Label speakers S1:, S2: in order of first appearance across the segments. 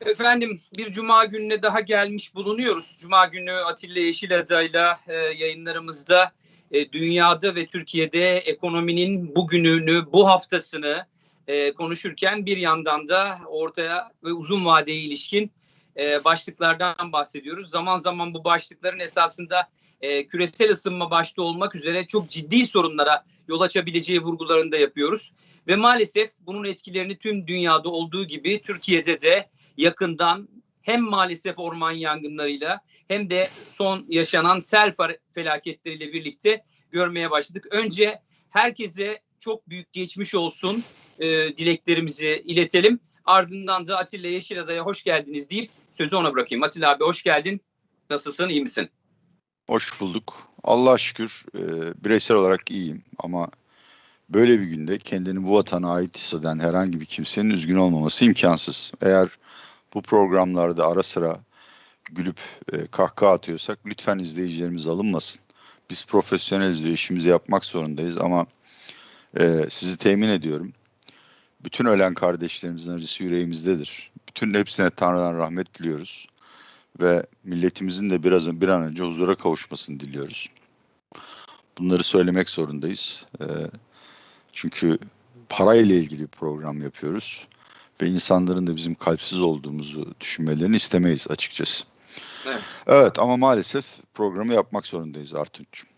S1: Efendim bir cuma gününe daha gelmiş bulunuyoruz. Cuma günü Atilla Yeşilada'yla e, yayınlarımızda e, dünyada ve Türkiye'de ekonominin bugününü, bu haftasını e, konuşurken bir yandan da ortaya ve uzun vadeye ilişkin e, başlıklardan bahsediyoruz. Zaman zaman bu başlıkların esasında e, küresel ısınma başta olmak üzere çok ciddi sorunlara yol açabileceği vurgularını da yapıyoruz. Ve maalesef bunun etkilerini tüm dünyada olduğu gibi Türkiye'de de yakından hem maalesef orman yangınlarıyla hem de son yaşanan sel felaketleriyle birlikte görmeye başladık. Önce herkese çok büyük geçmiş olsun e, dileklerimizi iletelim. Ardından da Atilla Yeşilada'ya hoş geldiniz deyip sözü ona bırakayım. Atilla abi hoş geldin. Nasılsın, iyi misin?
S2: Hoş bulduk. Allah şükür e, bireysel olarak iyiyim ama böyle bir günde kendini bu vatana ait hisseden herhangi bir kimsenin üzgün olmaması imkansız. Eğer bu programlarda ara sıra gülüp e, kahkaha atıyorsak lütfen izleyicilerimiz alınmasın. Biz profesyoneliz ve işimizi yapmak zorundayız ama e, sizi temin ediyorum. Bütün ölen kardeşlerimizin acısı yüreğimizdedir. Bütün hepsine Tanrı'dan rahmet diliyoruz ve milletimizin de biraz bir an önce huzura kavuşmasını diliyoruz. Bunları söylemek zorundayız. E, çünkü parayla ilgili bir program yapıyoruz ve insanların da bizim kalpsiz olduğumuzu düşünmelerini istemeyiz açıkçası. Evet. evet ama maalesef programı yapmak zorundayız Artunç'um.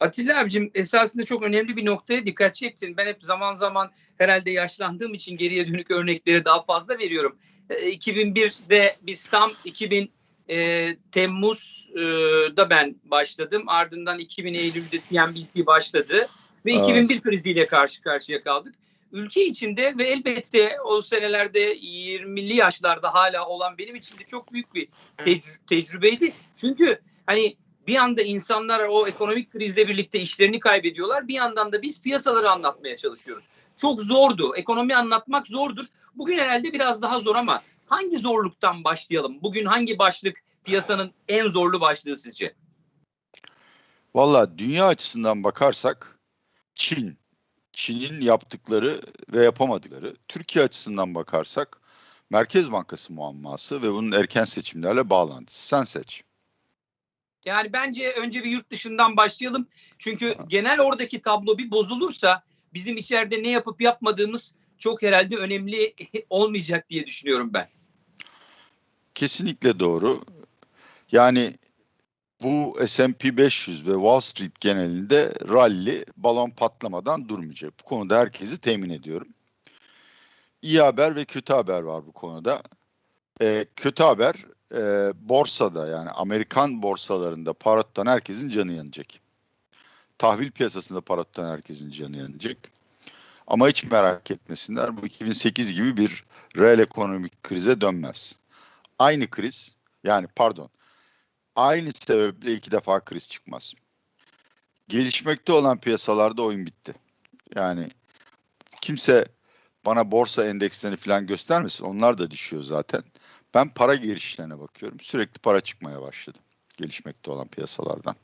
S1: Atilla abicim esasında çok önemli bir noktaya dikkat çektin. Ben hep zaman zaman herhalde yaşlandığım için geriye dönük örnekleri daha fazla veriyorum. 2001'de e, biz tam 2000 e, Temmuz'da ben başladım. Ardından 2000 Eylül'de CNBC başladı ve evet. 2001 kriziyle karşı karşıya kaldık ülke içinde ve elbette o senelerde 20'li yaşlarda hala olan benim için de çok büyük bir tec- tecrübeydi. Çünkü hani bir anda insanlar o ekonomik krizle birlikte işlerini kaybediyorlar. Bir yandan da biz piyasaları anlatmaya çalışıyoruz. Çok zordu. Ekonomi anlatmak zordur. Bugün herhalde biraz daha zor ama hangi zorluktan başlayalım? Bugün hangi başlık piyasanın en zorlu başlığı sizce?
S2: Valla dünya açısından bakarsak Çin Çin'in yaptıkları ve yapamadıkları, Türkiye açısından bakarsak Merkez Bankası muamması ve bunun erken seçimlerle bağlantısı. Sen seç.
S1: Yani bence önce bir yurt dışından başlayalım. Çünkü ha. genel oradaki tablo bir bozulursa bizim içeride ne yapıp yapmadığımız çok herhalde önemli olmayacak diye düşünüyorum ben.
S2: Kesinlikle doğru. Yani bu S&P 500 ve Wall Street genelinde rally balon patlamadan durmayacak. Bu konuda herkesi temin ediyorum. İyi haber ve kötü haber var bu konuda. Ee, kötü haber e, borsada yani Amerikan borsalarında parottan herkesin canı yanacak. Tahvil piyasasında parottan herkesin canı yanacak. Ama hiç merak etmesinler bu 2008 gibi bir reel ekonomik krize dönmez. Aynı kriz yani pardon Aynı sebeple iki defa kriz çıkmaz. Gelişmekte olan piyasalarda oyun bitti. Yani kimse bana borsa endekslerini falan göstermesin. Onlar da düşüyor zaten. Ben para girişlerine bakıyorum. Sürekli para çıkmaya başladı. Gelişmekte olan piyasalardan.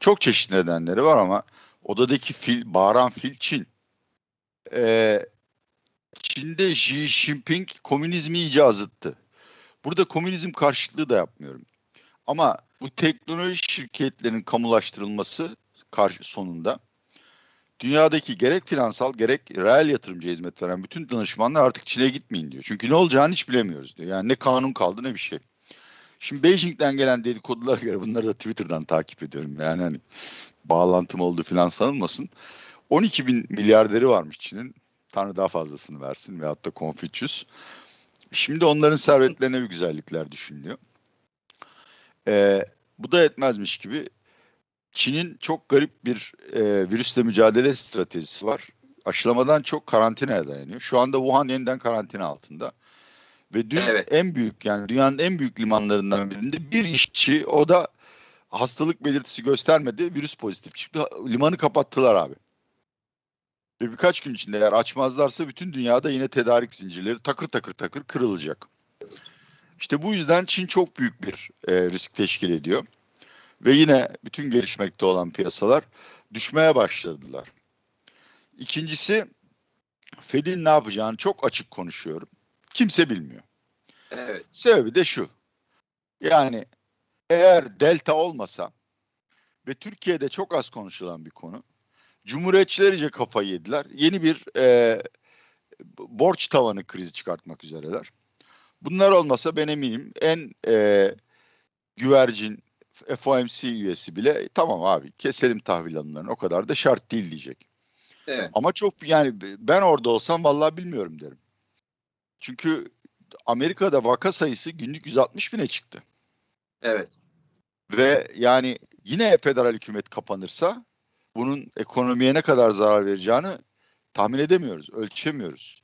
S2: Çok çeşitli nedenleri var ama odadaki fil, bağıran fil Çin. Ee, Çin'de Xi Jinping komünizmi iyice azıttı. Burada komünizm karşıtlığı da yapmıyorum. Ama bu teknoloji şirketlerinin kamulaştırılması karşı sonunda dünyadaki gerek finansal gerek reel yatırımcı hizmet veren bütün danışmanlar artık Çin'e gitmeyin diyor. Çünkü ne olacağını hiç bilemiyoruz diyor. Yani ne kanun kaldı ne bir şey. Şimdi Beijing'den gelen dedikodulara göre bunları da Twitter'dan takip ediyorum. Yani hani bağlantım oldu filan sanılmasın. 12 bin milyarderi varmış Çin'in. Tanrı daha fazlasını versin veyahut da Confucius. Şimdi onların servetlerine bir güzellikler düşünülüyor. E, bu da etmezmiş gibi Çin'in çok garip bir e, virüsle mücadele stratejisi var. Aşılamadan çok karantinaya dayanıyor. Şu anda Wuhan yeniden karantina altında. Ve dün evet. en büyük yani dünyanın en büyük limanlarından birinde bir işçi o da hastalık belirtisi göstermedi. Virüs pozitif çıktı. Limanı kapattılar abi. Ve birkaç gün içinde eğer açmazlarsa bütün dünyada yine tedarik zincirleri takır takır takır kırılacak. İşte bu yüzden Çin çok büyük bir e, risk teşkil ediyor. Ve yine bütün gelişmekte olan piyasalar düşmeye başladılar. İkincisi Fed'in ne yapacağını çok açık konuşuyorum. Kimse bilmiyor.
S1: Evet.
S2: Sebebi de şu. Yani eğer delta olmasa ve Türkiye'de çok az konuşulan bir konu. Cumhuriyetçiler iyice kafayı yediler. Yeni bir e, borç tavanı krizi çıkartmak üzereler. Bunlar olmasa ben eminim en e, güvercin FOMC üyesi bile "E, tamam abi keselim tahvil alımlarını o kadar da şart değil diyecek.
S1: Evet.
S2: Ama çok yani ben orada olsam vallahi bilmiyorum derim. Çünkü Amerika'da vaka sayısı günlük 160 bine çıktı.
S1: Evet.
S2: Ve yani yine federal hükümet kapanırsa bunun ekonomiye ne kadar zarar vereceğini tahmin edemiyoruz, ölçemiyoruz.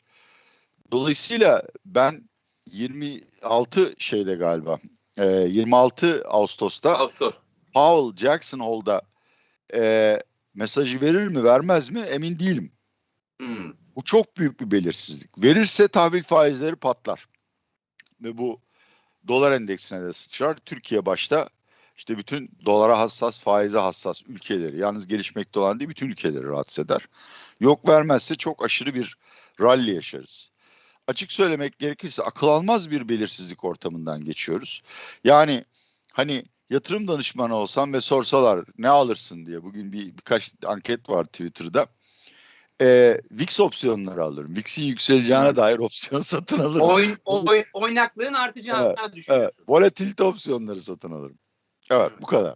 S2: Dolayısıyla ben 26 şeyde galiba e, 26 Ağustos'ta
S1: Ağustos.
S2: Powell Jackson Hole'da e, mesajı verir mi vermez mi emin değilim.
S1: Hmm.
S2: Bu çok büyük bir belirsizlik. Verirse tahvil faizleri patlar. Ve bu dolar endeksine de sıçrar. Türkiye başta işte bütün dolara hassas, faize hassas ülkeleri, yalnız gelişmekte olan değil bütün ülkeleri rahatsız eder. Yok vermezse çok aşırı bir rally yaşarız. Açık söylemek gerekirse akıl almaz bir belirsizlik ortamından geçiyoruz. Yani hani yatırım danışmanı olsam ve sorsalar ne alırsın diye bugün bir birkaç anket var Twitter'da e, VIX opsiyonları alırım. VIX'in yükseleceğine dair opsiyon satın alırım.
S1: Oyun, oy, oynaklığın artacağını
S2: Evet,
S1: düşünüyorsun.
S2: volatilite opsiyonları satın alırım. Evet bu kadar.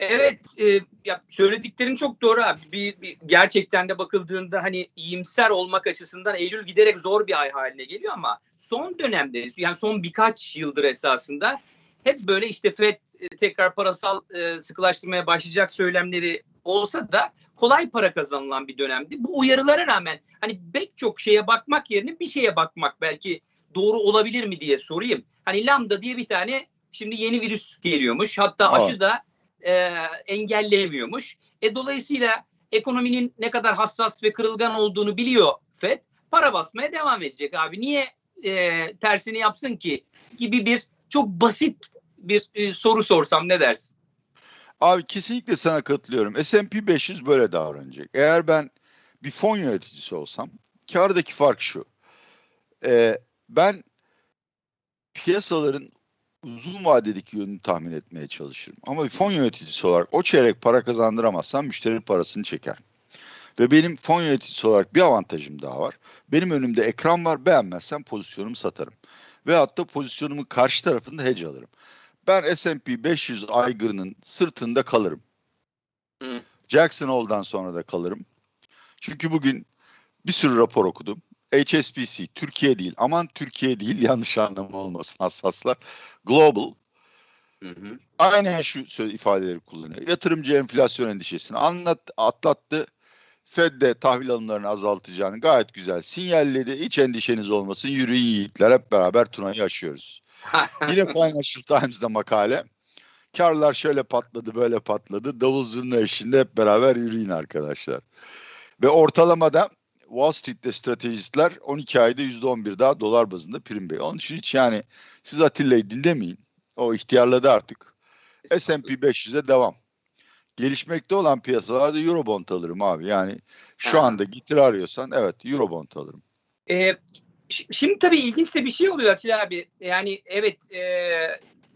S1: Evet, e, ya söylediklerin çok doğru abi. Bir, bir gerçekten de bakıldığında hani iyimser olmak açısından Eylül giderek zor bir ay haline geliyor ama son dönemde yani son birkaç yıldır esasında hep böyle işte FED e, tekrar parasal e, sıkılaştırmaya başlayacak söylemleri olsa da kolay para kazanılan bir dönemdi. Bu uyarılara rağmen hani pek çok şeye bakmak yerine bir şeye bakmak belki doğru olabilir mi diye sorayım. Hani lambda diye bir tane şimdi yeni virüs geliyormuş. Hatta
S2: Aa.
S1: aşı da e, engelleyemiyormuş. E, dolayısıyla ekonominin ne kadar hassas ve kırılgan olduğunu biliyor FED. Para basmaya devam edecek abi. Niye e, tersini yapsın ki? Gibi bir çok basit bir e, soru sorsam ne dersin?
S2: Abi kesinlikle sana katılıyorum. S&P 500 böyle davranacak. Eğer ben bir fon yöneticisi olsam kardaki fark şu. Ee, ben piyasaların uzun vadedeki yönünü tahmin etmeye çalışırım. Ama bir fon yöneticisi olarak o çeyrek para kazandıramazsam müşteri parasını çeker. Ve benim fon yöneticisi olarak bir avantajım daha var. Benim önümde ekran var. Beğenmezsem pozisyonumu satarım. Veyahut da pozisyonumun karşı tarafında hedge alırım. Ben S&P 500 aygırının sırtında kalırım. Jackson Hole'dan sonra da kalırım. Çünkü bugün bir sürü rapor okudum. HSBC Türkiye değil. Aman Türkiye değil yanlış anlama olmasın hassaslar. Global
S1: Hı hı.
S2: aynen şu söz ifadeleri kullanıyor. Yatırımcı enflasyon endişesini anlat, atlattı. Fed de tahvil alımlarını azaltacağını gayet güzel sinyalledi. Hiç endişeniz olmasın. Yürüyün yiğitler hep beraber Tuna'yı aşıyoruz. Yine Financial Times'da makale. Karlar şöyle patladı böyle patladı. Davul zurna eşliğinde hep beraber yürüyün arkadaşlar. Ve ortalamada Wall Street'te stratejistler 12 ayda %11 daha dolar bazında prim bey. Onun için hiç yani siz Atilla'yı dinlemeyin. O ihtiyarladı artık. S&P 500'e devam. Gelişmekte olan piyasalarda Eurobond alırım abi. Yani şu anda getir arıyorsan evet Eurobond alırım.
S1: Ee, şimdi tabii ilginç de bir şey oluyor Atilla abi. Yani evet e,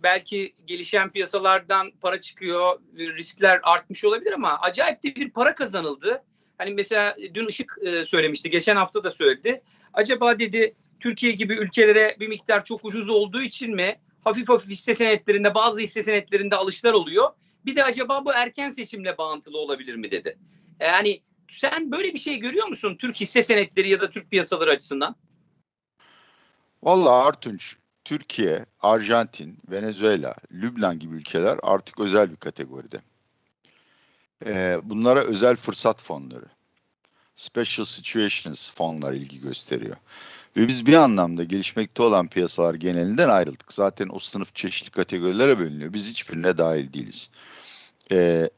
S1: belki gelişen piyasalardan para çıkıyor, riskler artmış olabilir ama acayip de bir para kazanıldı. Hani mesela dün Işık e, söylemişti, geçen hafta da söyledi. Acaba dedi Türkiye gibi ülkelere bir miktar çok ucuz olduğu için mi hafif hafif hisse senetlerinde bazı hisse senetlerinde alışlar oluyor. Bir de acaba bu erken seçimle bağıntılı olabilir mi dedi. Yani sen böyle bir şey görüyor musun Türk hisse senetleri ya da Türk piyasaları açısından?
S2: Vallahi Artunç, Türkiye, Arjantin, Venezuela, Lübnan gibi ülkeler artık özel bir kategoride. Ee, bunlara özel fırsat fonları, special situations fonlar ilgi gösteriyor. Ve biz bir anlamda gelişmekte olan piyasalar genelinden ayrıldık. Zaten o sınıf çeşitli kategorilere bölünüyor. Biz hiçbirine dahil değiliz. Ee,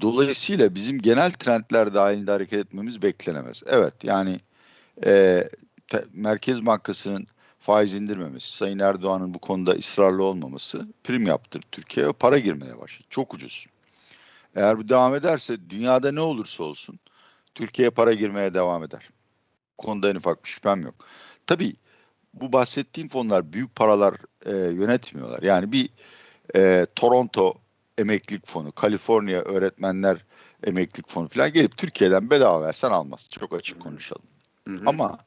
S2: dolayısıyla bizim genel trendler dahilinde hareket etmemiz beklenemez. Evet yani e, te- Merkez Bankası'nın faiz indirmemesi, Sayın Erdoğan'ın bu konuda ısrarlı olmaması prim yaptırdı Türkiye'ye para girmeye başladı. Çok ucuz. Eğer bu devam ederse dünyada ne olursa olsun Türkiye'ye para girmeye devam eder. Bu konuda en ufak bir şüphem yok. Tabii bu bahsettiğim fonlar büyük paralar e, yönetmiyorlar. Yani bir e, Toronto emeklilik fonu, Kaliforniya öğretmenler emeklilik fonu falan gelip Türkiye'den bedava versen almaz. Çok açık konuşalım.
S1: Hı hı.
S2: Ama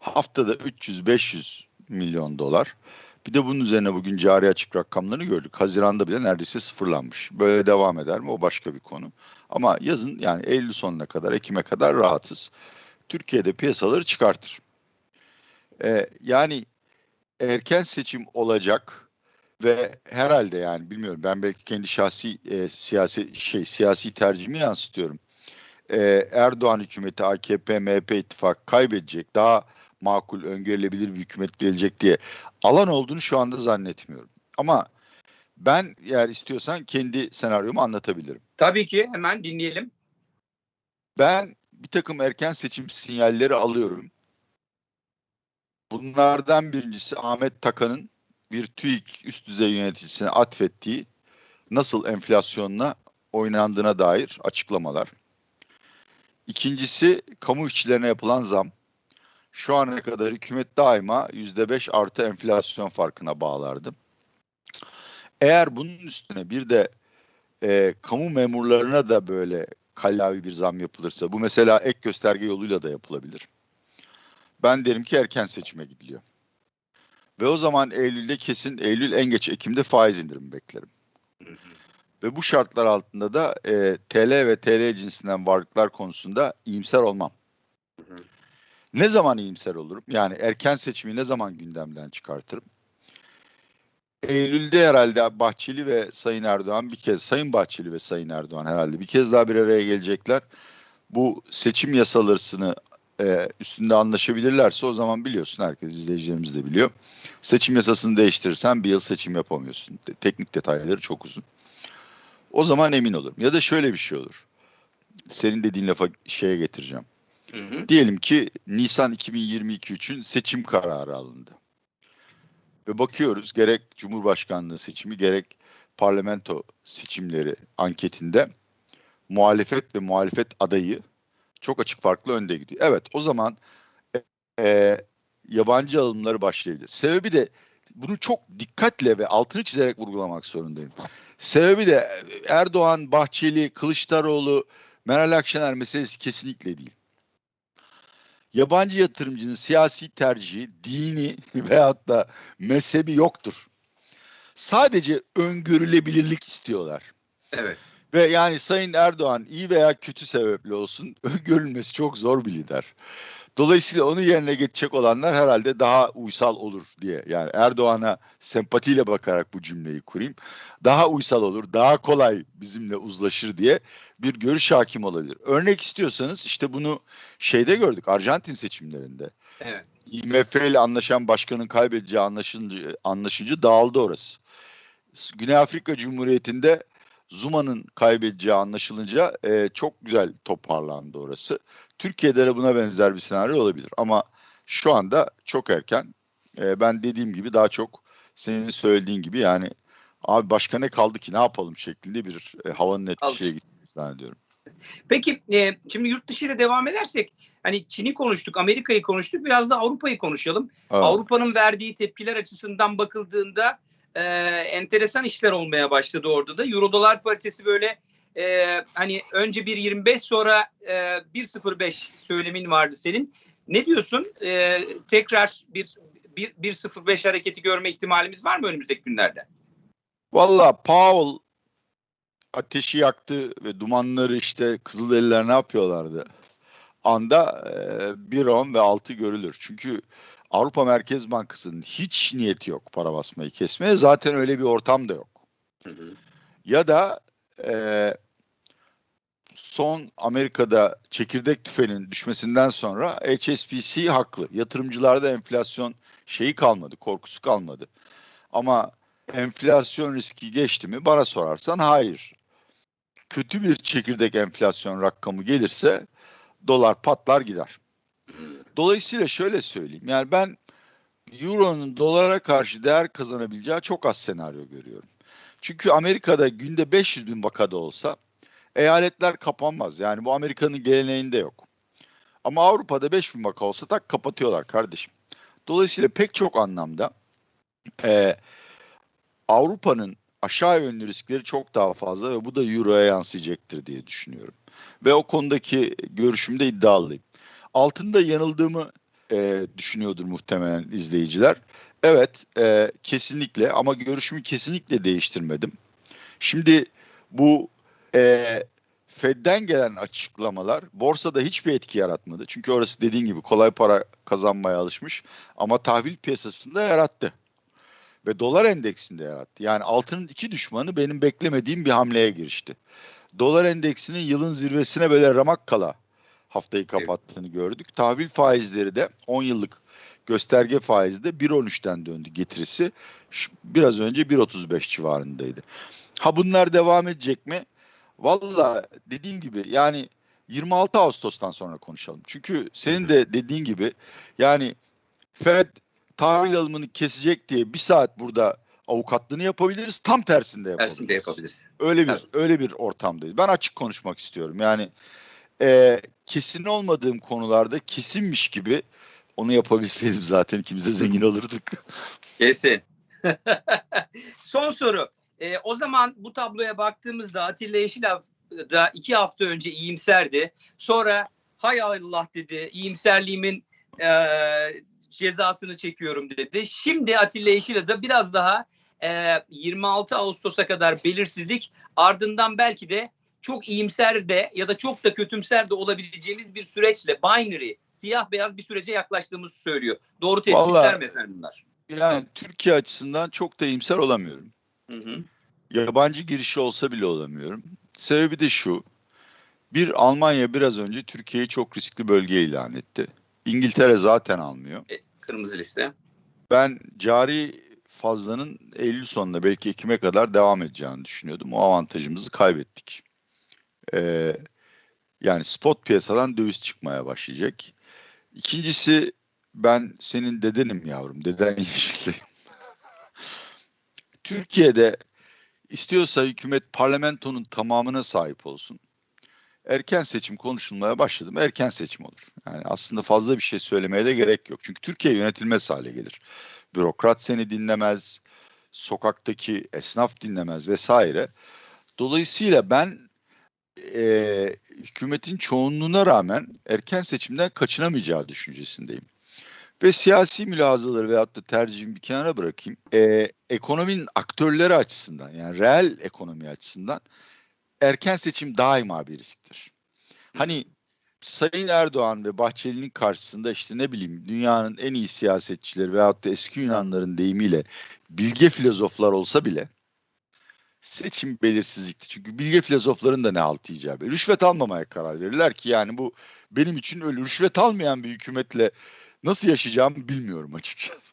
S2: haftada 300-500 milyon dolar. Bir de bunun üzerine bugün cari açık rakamlarını gördük. Haziranda bile neredeyse sıfırlanmış. Böyle devam eder mi o başka bir konu. Ama yazın yani Eylül sonuna kadar, Ekim'e kadar rahatız. Türkiye'de piyasaları çıkartır. Ee, yani erken seçim olacak ve herhalde yani bilmiyorum ben belki kendi şahsi e, siyasi şey siyasi tercihimi yansıtıyorum. Ee, Erdoğan hükümeti AKP MHP ittifak kaybedecek. Daha makul, öngörülebilir bir hükümet gelecek diye alan olduğunu şu anda zannetmiyorum. Ama ben eğer istiyorsan kendi senaryomu anlatabilirim.
S1: Tabii ki hemen dinleyelim.
S2: Ben bir takım erken seçim sinyalleri alıyorum. Bunlardan birincisi Ahmet Takan'ın bir TÜİK üst düzey yöneticisine atfettiği nasıl enflasyonla oynandığına dair açıklamalar. İkincisi kamu işçilerine yapılan zam. Şu ana kadar hükümet daima %5 artı enflasyon farkına bağlardı. Eğer bunun üstüne bir de e, kamu memurlarına da böyle kallavi bir zam yapılırsa, bu mesela ek gösterge yoluyla da yapılabilir. Ben derim ki erken seçime gidiliyor. Ve o zaman Eylül'de kesin, Eylül en geç Ekim'de faiz indirimi beklerim. Ve bu şartlar altında da e, TL ve TL cinsinden varlıklar konusunda iyimser olmam. Ne zaman iyimser olurum? Yani erken seçimi ne zaman gündemden çıkartırım? Eylül'de herhalde Bahçeli ve Sayın Erdoğan bir kez, Sayın Bahçeli ve Sayın Erdoğan herhalde bir kez daha bir araya gelecekler. Bu seçim yasalarını e, üstünde anlaşabilirlerse o zaman biliyorsun herkes izleyicilerimiz de biliyor. Seçim yasasını değiştirirsen bir yıl seçim yapamıyorsun. Teknik detayları çok uzun. O zaman emin olurum. Ya da şöyle bir şey olur. Senin dediğin lafa şeye getireceğim.
S1: Hı.
S2: Diyelim ki Nisan 2022 için seçim kararı alındı. Ve bakıyoruz gerek Cumhurbaşkanlığı seçimi gerek parlamento seçimleri anketinde muhalefet ve muhalefet adayı çok açık farklı önde gidiyor. Evet o zaman e, yabancı alımları başlayabilir. Sebebi de bunu çok dikkatle ve altını çizerek vurgulamak zorundayım. Sebebi de Erdoğan, Bahçeli, Kılıçdaroğlu, Meral Akşener meselesi kesinlikle değil yabancı yatırımcının siyasi tercihi, dini veyahut da mezhebi yoktur. Sadece öngörülebilirlik istiyorlar.
S1: Evet.
S2: Ve yani Sayın Erdoğan iyi veya kötü sebeple olsun öngörülmesi çok zor bir lider. Dolayısıyla onu yerine geçecek olanlar herhalde daha uysal olur diye. Yani Erdoğan'a sempatiyle bakarak bu cümleyi kurayım. Daha uysal olur, daha kolay bizimle uzlaşır diye bir görüş hakim olabilir. Örnek istiyorsanız işte bunu şeyde gördük Arjantin seçimlerinde.
S1: Evet.
S2: IMF ile anlaşan başkanın kaybedeceği anlaşınca, anlaşınca dağıldı orası. Güney Afrika Cumhuriyeti'nde Zuma'nın kaybedeceği anlaşılınca e, çok güzel toparlandı orası. Türkiye'de de buna benzer bir senaryo olabilir ama şu anda çok erken. E, ben dediğim gibi daha çok senin söylediğin gibi yani abi başka ne kaldı ki ne yapalım şeklinde bir e, havanın etkisiye gittiğini zannediyorum.
S1: Peki e, şimdi yurt dışı ile devam edersek hani Çin'i konuştuk, Amerika'yı konuştuk, biraz da Avrupa'yı konuşalım.
S2: Evet.
S1: Avrupa'nın verdiği tepkiler açısından bakıldığında e, enteresan işler olmaya başladı orada da. Euro dolar paritesi böyle e, hani önce 1.25 sonra e, 1.05 söylemin vardı senin. Ne diyorsun? E, tekrar bir, bir 1.05 hareketi görme ihtimalimiz var mı önümüzdeki günlerde?
S2: Valla Powell ateşi yaktı ve dumanları işte Kızılderililer ne yapıyorlardı? Anda e, 1.10 ve 6 görülür. Çünkü Avrupa Merkez Bankası'nın hiç niyeti yok para basmayı kesmeye. Zaten öyle bir ortam da yok.
S1: Hı hı.
S2: Ya da e, son Amerika'da çekirdek tüfeğinin düşmesinden sonra HSBC haklı. Yatırımcılarda enflasyon şeyi kalmadı, korkusu kalmadı. Ama enflasyon riski geçti mi bana sorarsan hayır. Kötü bir çekirdek enflasyon rakamı gelirse dolar patlar gider. Dolayısıyla şöyle söyleyeyim. Yani ben Euro'nun dolara karşı değer kazanabileceği çok az senaryo görüyorum. Çünkü Amerika'da günde 500 bin vakada olsa eyaletler kapanmaz. Yani bu Amerika'nın geleneğinde yok. Ama Avrupa'da 5 bin vaka olsa tak kapatıyorlar kardeşim. Dolayısıyla pek çok anlamda e, Avrupa'nın aşağı yönlü riskleri çok daha fazla ve bu da Euro'ya yansıyacaktır diye düşünüyorum. Ve o konudaki görüşümde iddialıyım. Altında yanıldığımı e, düşünüyordur muhtemelen izleyiciler. Evet, e, kesinlikle ama görüşümü kesinlikle değiştirmedim. Şimdi bu e, Fed'den gelen açıklamalar borsada hiçbir etki yaratmadı. Çünkü orası dediğin gibi kolay para kazanmaya alışmış ama tahvil piyasasında yarattı. Ve dolar endeksinde yarattı. Yani altının iki düşmanı benim beklemediğim bir hamleye girişti. Dolar endeksinin yılın zirvesine böyle ramak kala haftayı kapattığını gördük. Tahvil faizleri de 10 yıllık gösterge faizi de 1.13'ten döndü getirisi. Biraz önce 1.35 civarındaydı. Ha bunlar devam edecek mi? Valla dediğim gibi yani 26 Ağustos'tan sonra konuşalım. Çünkü senin de dediğin gibi yani Fed tahvil alımını kesecek diye bir saat burada avukatlığını yapabiliriz. Tam tersinde yapabiliriz.
S1: Tersinde yapabiliriz.
S2: Öyle bir
S1: Evet.
S2: öyle bir ortamdayız. Ben açık konuşmak istiyorum. Yani e, kesin olmadığım konularda kesinmiş gibi onu yapabilseydim zaten ikimiz de zengin olurduk.
S1: Kesin. Son soru. Ee, o zaman bu tabloya baktığımızda Atilla Yeşilov da iki hafta önce iyimserdi. Sonra hay Allah dedi iyimserliğimin e, cezasını çekiyorum dedi. Şimdi Atilla Yeşilov da biraz daha e, 26 Ağustos'a kadar belirsizlik ardından belki de çok iyimser de ya da çok da kötümser de olabileceğimiz bir süreçle binary siyah beyaz bir sürece yaklaştığımızı söylüyor. Doğru tespitler
S2: Vallahi-
S1: mi efendim bunlar?
S2: Yani Türkiye açısından çok da iyimser olamıyorum.
S1: Hı hı.
S2: Yabancı girişi olsa bile olamıyorum. Sebebi de şu. Bir Almanya biraz önce Türkiye'yi çok riskli bölge ilan etti. İngiltere zaten almıyor.
S1: Kırmızı liste.
S2: Ben cari fazlanın Eylül sonunda belki Ekim'e kadar devam edeceğini düşünüyordum. O avantajımızı kaybettik. Ee, yani spot piyasadan döviz çıkmaya başlayacak. İkincisi ben senin dedenim yavrum. Deden yeşilliyim. Türkiye'de istiyorsa hükümet parlamentonun tamamına sahip olsun. Erken seçim konuşulmaya başladı mı erken seçim olur. Yani aslında fazla bir şey söylemeye de gerek yok. Çünkü Türkiye yönetilmez hale gelir. Bürokrat seni dinlemez, sokaktaki esnaf dinlemez vesaire. Dolayısıyla ben e, hükümetin çoğunluğuna rağmen erken seçimden kaçınamayacağı düşüncesindeyim. Ve siyasi mülazaları veyahut da tercihimi bir kenara bırakayım. E, ekonominin aktörleri açısından yani reel ekonomi açısından erken seçim daima bir risktir. Hani Sayın Erdoğan ve Bahçeli'nin karşısında işte ne bileyim dünyanın en iyi siyasetçileri veyahut da eski Yunanların deyimiyle bilge filozoflar olsa bile seçim belirsizlikti. Çünkü bilge filozofların da ne alt icabı. Rüşvet almamaya karar verirler ki yani bu benim için öyle rüşvet almayan bir hükümetle nasıl yaşayacağımı bilmiyorum açıkçası.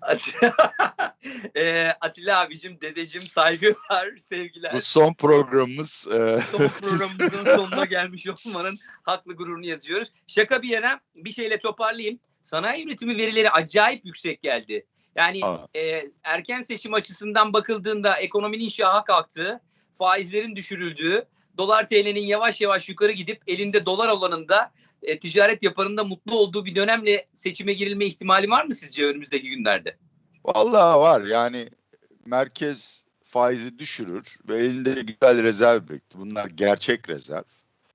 S1: Ee, Atilla abicim, dedeciğim saygı var, sevgiler.
S2: Bu son programımız. e,
S1: Son programımızın sonuna gelmiş olmanın haklı gururunu yazıyoruz. Şaka bir yana bir şeyle toparlayayım. Sanayi üretimi verileri acayip yüksek geldi. Yani
S2: Aa.
S1: e, erken seçim açısından bakıldığında ekonominin şaha kalktığı, faizlerin düşürüldüğü, dolar TL'nin yavaş yavaş yukarı gidip elinde dolar olanında e, ticaret yapanın da mutlu olduğu bir dönemle seçime girilme ihtimali var mı sizce önümüzdeki günlerde?
S2: Vallahi var yani merkez faizi düşürür ve elinde güzel rezerv birikti. Bunlar gerçek rezerv.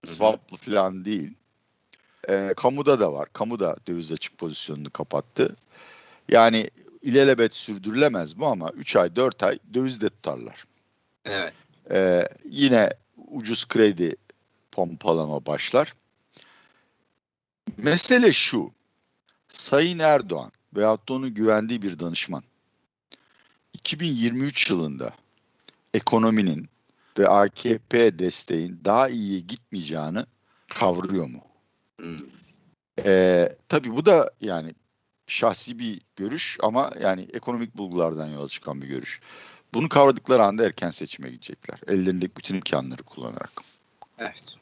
S2: Swaplı falan değil. Ee, kamuda da var. Kamu da döviz açık pozisyonunu kapattı. Yani ilelebet sürdürülemez bu ama 3 ay 4 ay döviz de tutarlar.
S1: Evet.
S2: Ee, yine ucuz kredi pompalama başlar. Mesele şu. Sayın Erdoğan veyahut da onun güvendiği bir danışman 2023 yılında ekonominin ve AKP desteğin daha iyiye gitmeyeceğini kavruyor mu?
S1: Hmm.
S2: Ee, tabii bu da yani şahsi bir görüş ama yani ekonomik bulgulardan yola çıkan bir görüş. Bunu kavradıkları anda erken seçime gidecekler. Ellerindeki bütün imkanları kullanarak.
S1: Evet.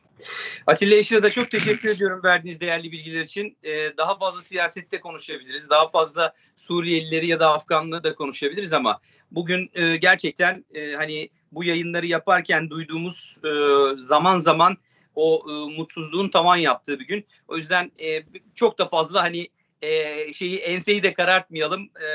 S1: Atilla Yeşil'e de çok teşekkür ediyorum verdiğiniz değerli bilgiler için. Ee, daha fazla siyasette konuşabiliriz. Daha fazla Suriyelileri ya da Afganlığı da konuşabiliriz ama bugün e, gerçekten e, hani bu yayınları yaparken duyduğumuz e, zaman zaman o e, mutsuzluğun tavan yaptığı bir gün. O yüzden e, çok da fazla hani e, şeyi enseyi de karartmayalım. E,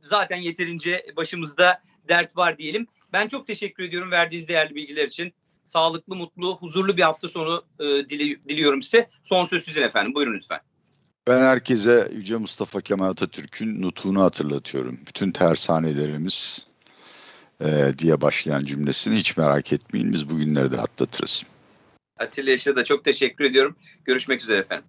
S1: zaten yeterince başımızda dert var diyelim. Ben çok teşekkür ediyorum verdiğiniz değerli bilgiler için. Sağlıklı, mutlu, huzurlu bir hafta sonu e, dili, diliyorum size. Son söz sizin efendim. Buyurun lütfen.
S2: Ben herkese Yüce Mustafa Kemal Atatürk'ün nutunu hatırlatıyorum. Bütün tersanelerimiz e, diye başlayan cümlesini hiç merak etmeyin. Biz bugünleri de atlatırız.
S1: Atilla Yaşar'a da çok teşekkür ediyorum. Görüşmek üzere efendim.